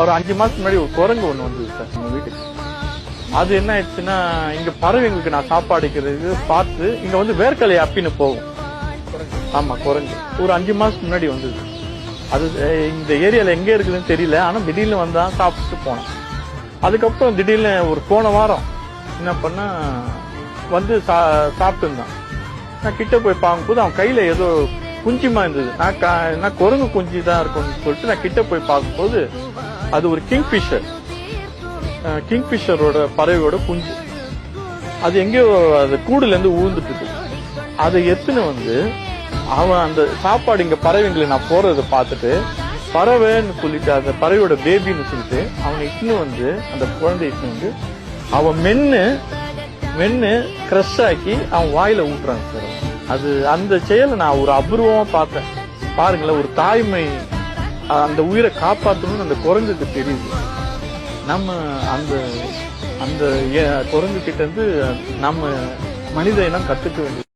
ஒரு அஞ்சு மாசத்துக்கு முன்னாடி ஒரு குரங்கு ஒன்று வந்தது சார் நம்ம வீட்டுக்கு. அது என்ன ஆயிடுச்சுன்னா இங்க பறவைங்களுக்கு நான் சாப்பாடுக்கிறது பார்த்து இங்க வந்து வேர்க்கலை அப்பின்னு போகும். ஆமா குரங்கு. ஒரு அஞ்சு மாசத்துக்கு முன்னாடி வந்தது. அது இந்த ஏரியால எங்க இருக்குதுன்னு தெரியல ஆனா திடீர்னு வந்தா சாப்பிட்டு போனோம். அதுக்கப்புறம் திடீர்னு ஒரு போன வாரம் என்ன பண்ணா வந்து சா- சாப்பிட்டு இருந்தான். நான் கிட்ட போய் பார்க்கும்போது அவன் கையில ஏதோ குஞ்சுமா இருந்தது. நான் கா- நான் குரங்கு குஞ்சு தான் இருக்கும்னு சொல்லிட்டு நான் கிட்ட போய் பார்க்கும்போது அது ஒரு கிங்ஃபிஷர் கிங்ஃபிஷரோட பறவையோட குஞ்சு. அது எங்கேயோ அது கூடுலேருந்து ஊழ்ந்துட்டு இருக்கு அதை எத்துன்னு வந்து அவன் அந்த சாப்பாடு இங்கே பறவைங்களை நான் போறதை பார்த்துட்டு பறவைன்னு சொல்லிட்டு அந்த பறவையோட பேபின்னு சொல்லிட்டு அவனை இட்டுன்னு வந்து அந்த குழந்தை இட்டுன்னு வந்து அவன் மென்னு மென்னு கிரஷ் ஆக்கி அவன் வாயில ஊட்டுறான் சார் அது அந்த செயலை நான் ஒரு அபூர்வமா பார்த்தேன். பாருங்களேன் ஒரு தாய்மை அந்த உயிரை காப்பாற்றணும்னு அந்த குரங்குக்கு தெரியுது. நம்ம அந்த அந்த ஏ- குரங்கு கிட்ட இருந்து நம்ம மனித இனம் கத்துக்க வேண்டியது.